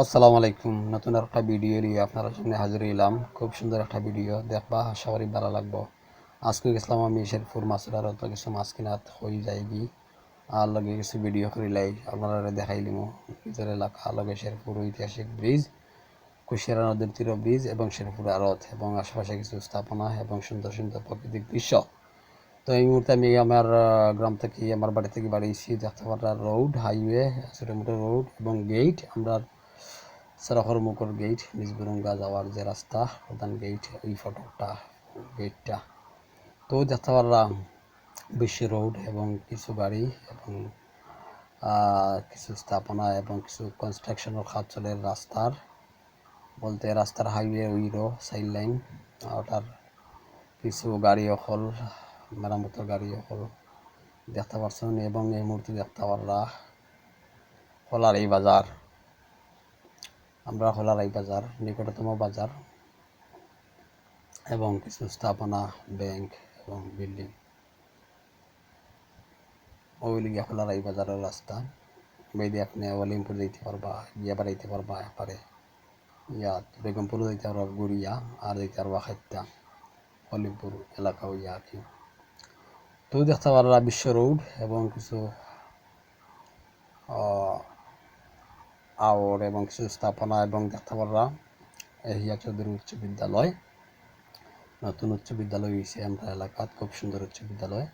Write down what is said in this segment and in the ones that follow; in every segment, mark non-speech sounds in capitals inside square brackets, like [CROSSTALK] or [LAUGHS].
আসসালামু আলাইকুম। নতুন একটা ভিডিও নিয়ে আপনার সামনে হাজির হইলাম। খুব সুন্দর একটা ভিডিও দেখবা, আশা করি ভালো লাগবো। আজকে গেছিলাম আমি শেরপুর মাছের আর তো কিছু মাছ কিনাত হয়ে যায়গি। আর লগে কিছু ভিডিও করিলাই। আপনারা দেখাই দেখাইলিম নিজের এলাকা লগে শেরপুর ঐতিহাসিক ব্রিজ কুশিয়ারা নদীর তীর ব্রিজ এবং শেরপুর আড়ত এবং আশেপাশে কিছু স্থাপনা এবং সুন্দর সুন্দর প্রাকৃতিক দৃশ্য। তো এই মুহূর্তে আমি আমার গ্রাম থেকে, আমার বাড়ি থেকে বাড়িয়েছি দেখতে পারা রোড হাইওয়ে ছোটো মোটো রোড এবং গেট আমরা সড়কের মুখর গেট নিজবুরঙ্গা যাওয়ার যে রাস্তা, প্রধান গেট ওই ফটোটা গেটটা তো দেখতে পারলাম বিশ্ব রোড এবং কিছু গাড়ি এবং কিছু স্থাপনা এবং কিছু কনস্ট্রাকশনের কাজ চলে রাস্তার, বলতে রাস্তার হাইওয়ে উইরো সাইড লাইন ওটার কিছু গাড়ি অকল মেরামতের গাড়ি অকল দেখতে পারছেন এবং এই মুহূর্তে দেখতে পারলা খোলার এই বাজার। আমরা হলারাই বাজার, নিকটতম বাজার এবং কিছু স্থাপনা, ব্যাংক এবং বিল্ডিং। ওইলিগে হলারাই বাজারের রাস্তা। বেদি আপনি অলিমপুর দিতে পারবা গিয়া বাড়াইতে পারবা, এপারে ইয়াত বেগমপুরও দিতে পারবা, গুড়িয়া, আর দিতে পারবা খাইত্যা অলিমপুর এলাকা হইয়া আর কি। তো দেখতে পারলা বিশ্ব রোড এবং কিছু আওর এবং কিছু স্থাপনা এবং দেখতে পাররা এহিয়া চৌধুরী উচ্চ বিদ্যালয়। নতুন উচ্চ বিদ্যালয় হয়েছে আমরা এলাকাত, খুব সুন্দর উচ্চ বিদ্যালয়।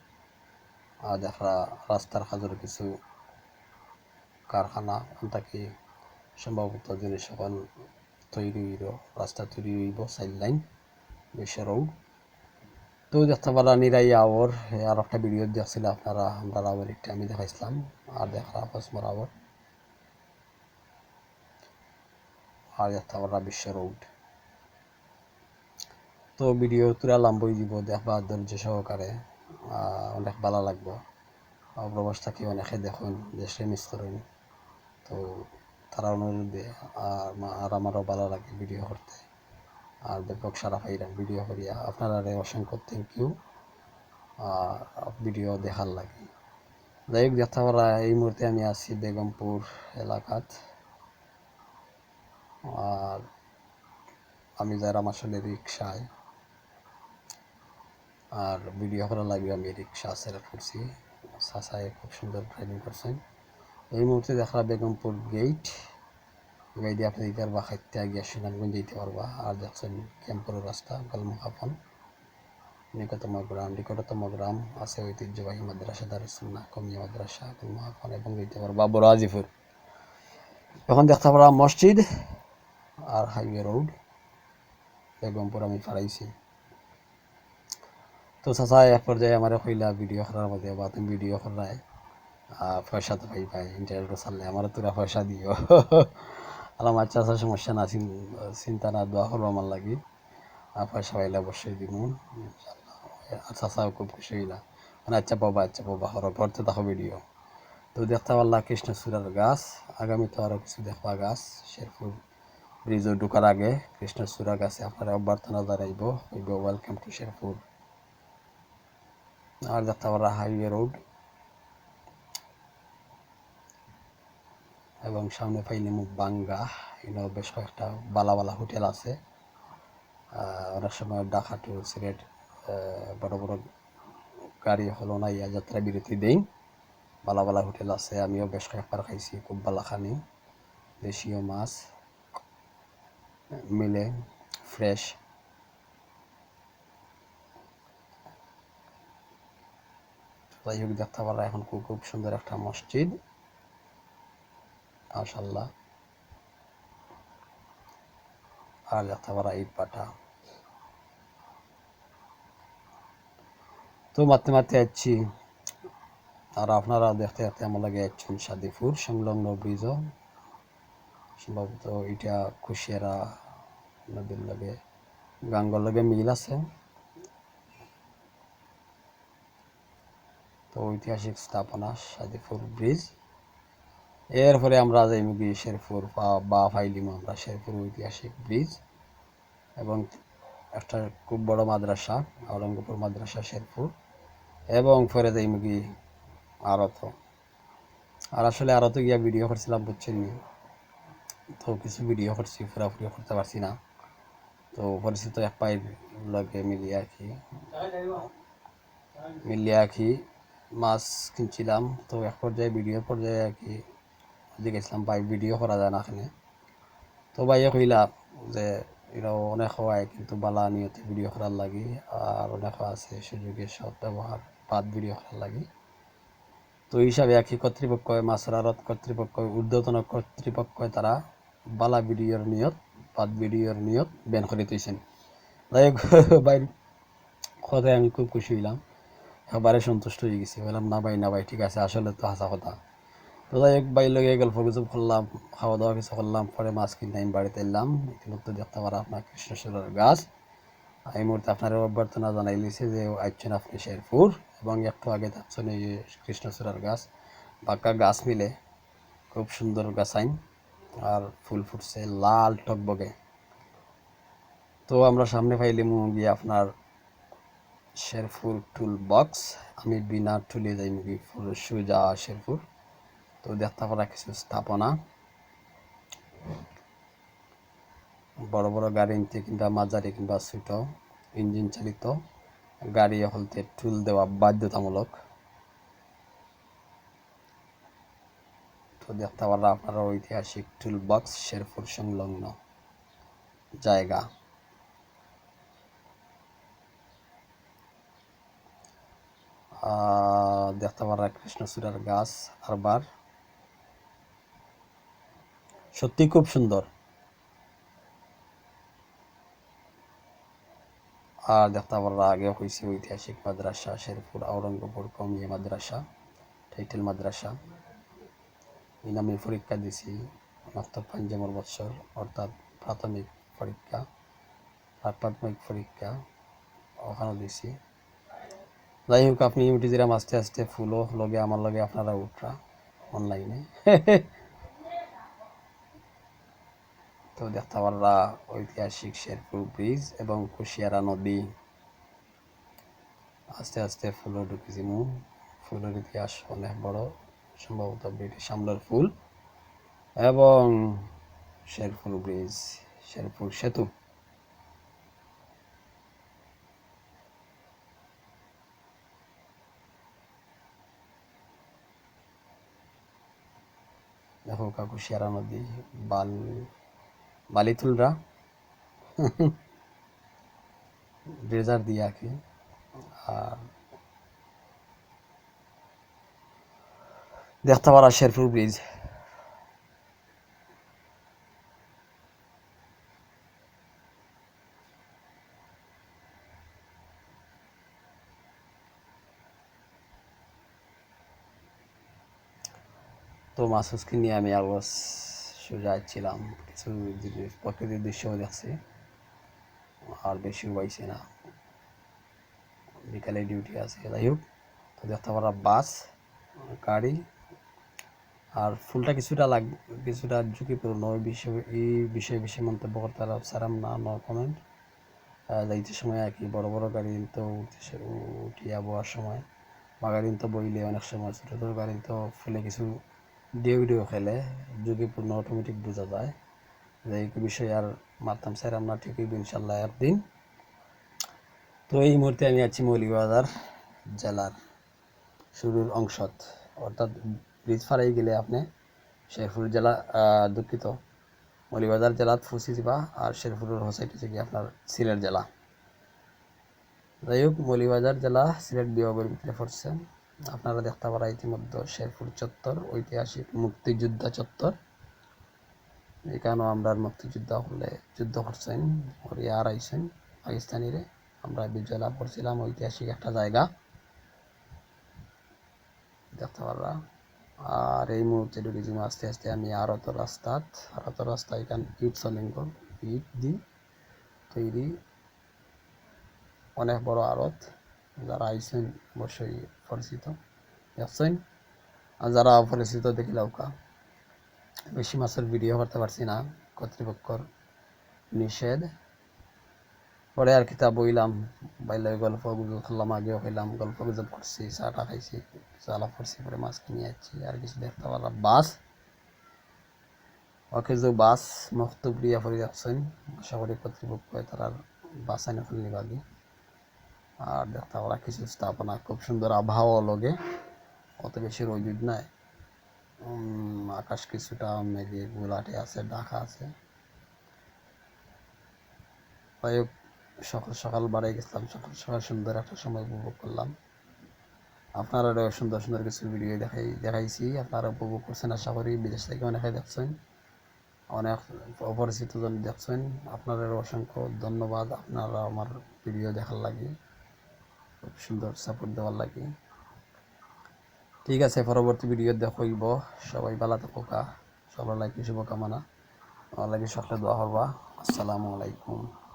আর দেখা রাস্তার কাজের কিছু কারখানা থাকি সম্ভবত জিনিস সকল তৈরি হইব, রাস্তা তৈরি হইব সাইড লাইন রোড তো দেখতে পারা নিরাই আওর আর একটা ভিডিও দেখছিল আপনারা, আমরা আওয়ার একটা আমি দেখাইছিলাম, আর দেখা পসমর আওয়ার আর পারা বিশ্ব রোড তো ভিডিও তুলা লাম্বই দিব দেখবা ধৈর্য সহকারে। অনেক ভালো লাগবো। প্রবাস থাকি অনেকে দেখুন, দেশে মিস করেন। তো তারা অনুরোধে আর আমারও ভালো লাগে ভিডিও করতে। আর ব্যাপক সারা পাইলাম ভিডিও করিয়া আপনারা অসংখ্য থ্যাংক ইউ আর ভিডিও দেখার লাগে। যাই হোক দেখতে এই মুহূর্তে আমি আছি বেগমপুর এলাকাত। আর আমি যারা আসলে রিক্সায় আর ভিডিও করা লাগবে আমি রিক্সা সেলেক্ট করছি। সাসায় খুব সুন্দর ড্রাইভিং করছেন। এই মুহূর্তে দেখা বেগমপুর গেট গাই আপনি দিতে পারবা, খাইতে গিয়ে সুনামগঞ্জ দিতে পারবা। আর দেখছেন ক্যাম্পুরের রাস্তা গলমুখাফন নিকটতম গ্রাম নিকটতম গ্রাম আছে ঐতিহ্যবাহী মাদ্রাসা দারুসুন্না কমিয়া মাদ্রাসা গলমুখাফন এবং দিতে পারবা বড় আজিপুর। এখন দেখতে পারা মসজিদ। আর হাইওয়ে রোড বেগমপুর আমি ফারাইছি তো চাচা, এক পর্যায়ে আমার কইলা, ভিডিও করার মধ্যে বা তুমি ভিডিও করাই পয়সা তো পাই পাই ইন্টারনেট চাললে আমার তোরা পয়সা দিও। [LAUGHS] আর আমার চাচা সমস্যা না চিন্তা না, দোয়া করব আমার লাগি। পয়সা পাইলে অবশ্যই দিব আর চাচাও খুব খুশি হইলা। মানে আচ্ছা পাবা আচ্ছা পাবা হরো পড়তে দেখো ভিডিও তো দেখতে পারলা কৃষ্ণচূড়ার গাছ আগামী তো আরও কিছু দেখবা গাছ, শেরপুর ব্রিজও ঢুকার আগে কৃষ্ণচূড়া গাছে আপনারা অভ্যর্থনা জানাইব হইব ওয়েলকাম টু শেরপুর আর পারা হাইওয়ে রোড এবং সামনে পাইলে মুখ বাঙ্গা এখানে বেশ কয়েকটা বালা বালা হোটেল আছে। অনেক সময় ডাকা টু সিলেট বড় বড় গাড়ি হলো না, ইয়া যাত্রা বিরতি দেই। বালা বালা হোটেল আছে, আমিও বেশ কয়েকবার খাইছি, খুব বালা খানি দেশীয় মাছ। মিলে ফ্রেশ যাই হোক দেখতে পারা এখন খুব খুব সুন্দর একটা মসজিদ। মাশাল্লাহ আর দেখতে পারা ইট পাটা। তো মারতে মারতে যাচ্ছি। আর আপনারা দেখতে দেখতে আমার লাগে যাচ্ছেন সাদিপুর সংলগ্ন ব্রিজও সম্ভবত এটা কুশিয়ারা নদীর লগে, গাঙ্গর লগে মিল আছে। তো ঐতিহাসিক স্থাপনা সাদিপুর ব্রিজ। এরপরে আমরা যাইমুগি শেরপুর বা ফাইলিম, আমরা শেরপুর ঐতিহাসিক ব্রিজ এবং একটা খুব বড় মাদ্রাসা আওরঙ্গপুর মাদ্রাসা শেরপুর, এবং পরে যাইমুগি আরত। আর আসলে আরত গিয়া ভিডিও করছিলাম, বুঝছেন তো কিছু ভিডিও করছি পুরাপুরি করতে পারছি না। তো পরিচিত এক পায়ের লগে মিলিয়ে আর কি। মিলিয়ে আর কি মাছ কিনছিলাম। তো এক পর্যায়ে ভিডিও পর্যায়ে আর কি গেছিলাম। ভাই ভিডিও করা যায় না এখানে। তো ভাইয়ে কইলা যে এরাও অনেক হয়, কিন্তু বালা নিয়তে ভিডিও করার লাগি। আর অনেক আছে সুযোগের সৎ ব্যবহার, বাদ ভিডিও করার লাগি। তো হিসাবে একই কর্তৃপক্ষ মাছের আড়ত কর্তৃপক্ষ, ঊর্ধ্বতন কর্তৃপক্ষ তারা বালা ভিডিওর নিয়ত, পাত ভিডিওর নিয়ত ব্যান করে দিয়েছেন। যাই হোক, [LAUGHS] ভাই, কথায় আমি খুব খুশি হইলাম। একবারে সন্তুষ্ট হয়ে গেছি। বললাম, না ভাই না ভাই, ঠিক আছে, আসলে তো হাসা কথা। তো যাই হোক, ভাই, লগে গল্প গুজব করলাম খাওয়া দাওয়া কিছু করলাম, পরে মাছ কিনতে আমি বাড়িতে এলাম। ইতিমধ্যে দেখতে পারা আপনার কৃষ্ণচূড়ার গাছ। এই মুহূর্তে আপনার অভ্যর্থনা জানাইলিছে যে, আইছেন আপনি শেরপুর এবং একটু আগে থাকছেন এই কৃষ্ণচূড়ার গাছ। পাকা গাছ মিলে খুব সুন্দর গাছ আইন। আর ফুল ফুটছে লাল টকবগে তো আমরা সামনে পাইলে গিয়ে আপনার শেরপুর টুল বক্স, আমি বিনা টুলে যাই মুগি সুজা শেরপুর। তো দেখতে পারা কিছু স্থাপনা। বড় বড় গাড়ি নিতে কিংবা মাঝারি কিংবা ছোট, ইঞ্জিন চালিত গাড়ি হলতে টুল দেওয়া বাধ্যতামূলক। দেখতে পারা আপনারা ঐতিহাসিক টুল বক্স শেরপুর সংলগ্ন জায়গা। দেখতে পারা কৃষ্ণচূড়ার গাছ, আরবার। সত্যি খুব সুন্দর। আর দেখতে পারা আগে হয়েছে ঐতিহাসিক মাদ্রাসা, শেরপুর আওরঙ্গপুর কমিয়া মাদ্রাসা, টাইটেল মাদ্রাসা। নামে পরীক্ষা দিছি, মাত্র পঞ্চমর বৎসর অর্থাৎ প্রাথমিক পরীক্ষা প্রাথমিক পরীক্ষা ওখানেও দিছি। যাই হোক, আপনি উঠে দিলাম আস্তে আস্তে ফুলও লগে আমার লগে আপনারা উঠরা অনলাইনে [LAUGHS] তো দেখতে পারলা ঐতিহাসিক শেরপুর ব্রিজ এবং কুশিয়ারা নদী। আস্তে আস্তে ফুলও ঢুকেছি মু। ফুলের ইতিহাস অনেক বড়। সম্ভবত ব্রিটিশ আমলের ফুল এবং শেরপুর ব্রিজ, শেরপুর সেতু। দেখো কাকুশিয়ারা নদী, বাল, বালিতুলরা। [LAUGHS] ব্রেজার দিয়ে আর কি। আর দেখতে পারা শেরপুর ব্রিজ। তো মাসুসকে নিয়ে আমি আরও সোজাচ্ছিলাম কিছু প্রকৃতির দৃশ্যও দেখছি। আর বেশি পাইছি না। বিকালে ডিউটি আছে, যাই হোক। তো দেখতে পারা বাস, গাড়ি। আর ফুলটা কিছুটা লাগ, কিছুটা ঝুঁকিপূর্ণ। ওই বিষয়ে, এই বিষয়ে বেশি মন্তব্য করতে সারাম না নো কমেন্ট যাইতে সময় আর কি, বড় বড় গাড়ি তো উঠতে উঠিয়া বওয়ার সময়। বা গাড়ি তো বইলে অনেক সময়, ছোটো ছোটো গাড়ি তো ফুলে কিছু ডিও ডিও খেলে, ঝুঁকিপূর্ণ অটোমেটিক বোঝা যায়। যে এই বিষয়ে আর মারতাম স্যার আমরা ঠিকই ইনশাল্লাহ, একদিন। তো এই মুহূর্তে আমি আছি মৌলিবাজার জেলার শুরুর অংশত, অর্থাৎ ব্রিজ ফারাই গেলে আপনি শেরপুর জেলা দুঃখিত। মৌলিবাজার জেলাত ফুসি যাবা আর শেরপুরের হোসাইট হচ্ছে কি আপনার সিলেট জেলা। যাই হোক মৌলিবাজার জেলা, সিলেট বিভাগের ভিতরে পড়ছে আপনারা দেখতে পারা ইতিমধ্যে শেরপুর চত্বর, ঐতিহাসিক মুক্তিযোদ্ধা চত্বর। এখানেও আমরা মুক্তিযোদ্ধা হলে যুদ্ধ করছেন ওরিয়া আর আইসেন পাকিস্তানিরে। আমরা বিজয় লাভ করছিলাম, ঐতিহাসিক একটা জায়গা। দেখতে পাররা আর এই মুহূর্তে ঢুকেছি আস্তে আস্তে আমি আরত রাস্তাত আরত রাস্তা এখান ইট সলিঙ্গ ইট দি, তৈরি। অনেক বড় আড়ত যারা আইসেন অবশ্যই পরিচিত, দেখছেন। আর যারা অপরিচিত দেখিলে ওকা বেশি মাছের ভিডিও করতে পারছি না, কর্তৃপক্ষর নিষেধ। পরে আর কিতাব বইলাম বাইলে গল্প গুজব করলাম আগেও খাইলাম গল্প গুজব করছি চাটা খাইছি আলাপ করছি পরে মাছ কিনে যাচ্ছি আর কিছু দেখতে পারলাম। বাস ওকে যে বাস মক্তব দিয়া ফরি যাচ্ছেন আশা করি কর্তৃপক্ষ তার বাস আইনে ফেলনি বাকি। আর দেখতে ওরা কিছু স্থাপনা খুব সুন্দর আবহাওয়া লগে অত বেশি রোদ নাই। আকাশ কিছুটা মেঘে গোলাটে আছে ঢাকা আছে। হোক, সকাল সকাল বাড়ি গেছিলাম, সকাল সকাল সুন্দর একটা সময় উপভোগ করলাম। আপনারা সুন্দর সুন্দর কিছু ভিডিও দেখাই, দেখাইছি, আপনারা উপভোগ করছেন, আশা করি বিদেশ থেকে অনেকে দেখছেন। অনেক অপরিচিত জন দেখছেন। আপনাদের অসংখ্য ধন্যবাদ, আপনারা আমার ভিডিও দেখার লাগে, খুব সুন্দর সাপোর্ট দেওয়ার লাগে। ঠিক আছে, পরবর্তী ভিডিও দেখইব। সবাই ভালো থাকুকা সবার লাগে শুভকামনা। আমার লাগে সকলে দোয়া করবা। আসসালামু আলাইকুম।